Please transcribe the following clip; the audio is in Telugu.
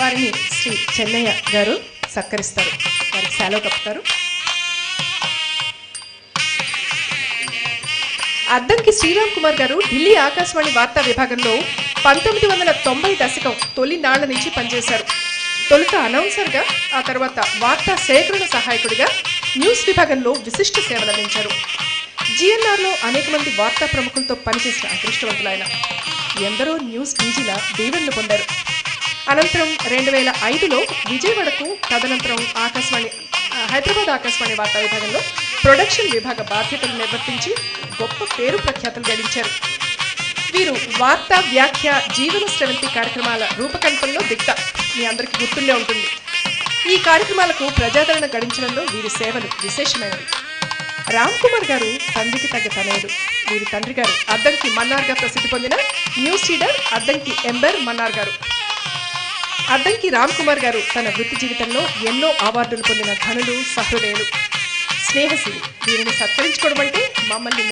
వారిని శ్రీ చెన్నయ్య గారు సత్కరిస్తారు. వారికి సెలవు కప్పుతారు. అద్దంకి శ్రీరామ్ కుమార్ గారు ఢిల్లీ ఆకాశవాణి వార్తా విభాగంలో పంతొమ్మిది వందల తొంభై దశకం తొలి నాళ్ళ నుంచి పనిచేశారు. తొలుత అనౌన్సర్గా ఆ తర్వాత వార్తా సేకరణ సహాయకుడిగా న్యూస్ విభాగంలో విశిష్ట సేవలందించారు జిఎన్ఆర్లో అనేక మంది వార్తా ప్రముఖులతో పనిచేసిన అదృష్టవంతులైన ఎందరో న్యూస్ డీజీల దీవెనలు పొందారు. అనంతరం రెండు వేల ఐదులో విజయవాడకు తదనంతరం ఆకాశవాణి హైదరాబాద్ ఆకాశవాణి వార్తా విభాగంలో ప్రొడక్షన్ విభాగ బాధ్యతలు నిర్వర్తించి గొప్ప పేరు ప్రఖ్యాతులు గడించారు. వీరు వార్తా వ్యాఖ్య జీవన స్రవంతి కార్యక్రమాల రూపకల్పనలో దిట్ట. మీ అందరికీ గుర్తుండే ఉంటుంది. ఈ కార్యక్రమాలకు ప్రజాదరణ గడించడంలో వీరి సేవలు విశేషమైనవి. రామ్ కుమార్ గారు తండ్రికి తగ్గ తనయుడు. వీరి తండ్రి గారు అద్దంకి మన్నార్గా ప్రసిద్ధి పొందిన న్యూస్ రీడర్ అద్దంకి ఎంబర్ మన్నార్ గారు. అద్దంకి రామ్ కుమార్ గారు తన వృత్తి జీవితంలో ఎన్నో అవార్డులు పొందిన ధనులు సహృదయులు. స్నేహశీలి వీరిని సత్కరించుకోవడం అంటే మమ్మల్ని